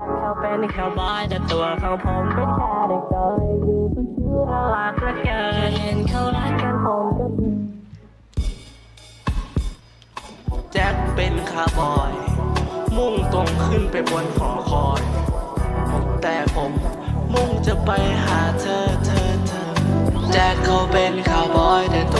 เขาเป็นแค่บอยแต่ตัวเของผมเป็นแค่เด็กน้อยอยู่บนชื่อน่ารักเหลือเกินเห็นเขารักกันผมก็แจ็คเป็นคาร์บอย มุ่งตรงขึ้นไปบนหอคอย แต่ผมมุ่งจะไปหาเธอเธอเธอแจ็คเขาเป็นคาร์บอยแต่ตัว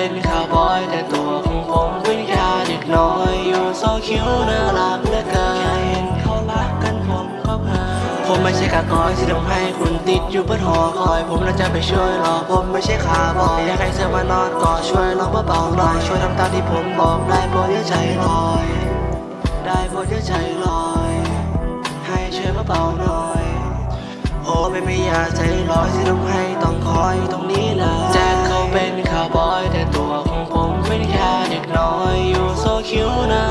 เป็นคาร์บอยแต่ตัวของผมเป็นแค่เด็กน้อยอยู่โซคิวน่ารักเหลือเกินเห็นเขารักกันผมก็เพลินผมไม่ใช่กากอยที่ทำให้คุณติดอยู่บนหอคอย ผมน่าจะไปช่วยหรอกผมไม่ใช่ขาบอยอยากให้เธอมานอนกอดช่วยลองเบาๆหน่อยช่วยทำตามที่ผมบอกได้โปรดอย่าใจลอย ได้โปรดอย่าใจลอย ให้ช่วยเบาๆหน่อยโอ้ไม่ไม่อยากใจลอย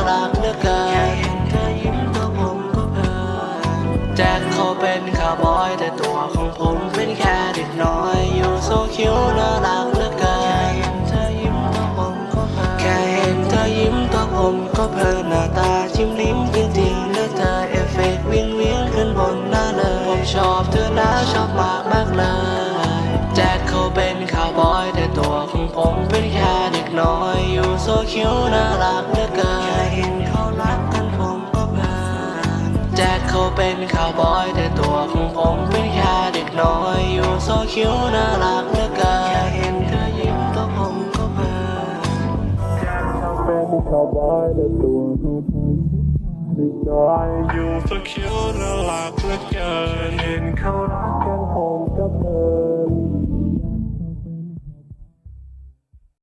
รักเหลือเกินแค่เห็นเธอยิ้มตัวผมก็เพลินแจ็คเขาเป็นคาวบอยแต่ตัวของผมเป็นแค่เด็กน้อยอยู่โซคิวน่ารักเหลือเกินแค่เห็นเธอยิ้มตัวผมก็เพลินแค่เห็นเธอยิ้มตัวผมก็เพลินหน้าตาจิ้มลิ้มจริงๆแล้วเธอเอฟเฟกต์วิ่งวิ่งขึ้นบนหน้าเลยผมชอบเธอนะชอบมากมากเลยแจ็คเขาเป็นคาวบอยแต่ตัวของผมเป็นแค่เด็กน้อยอยู่โซคิวน่ารักเหลือเกิน เขาเป็นข่าวบอยแต่ตัวของผมเป็นแค่เด็กน้อย อยู่โซคิวน่ารักเหลือเกินแค่เห็นเธอยิ้มก็ผมก็เพลินเป็นข่าวบอยแต่ตัวของผมเด็กน้อยอยู่โซคิวน่ารักเหลือเกินเห็นเขารัก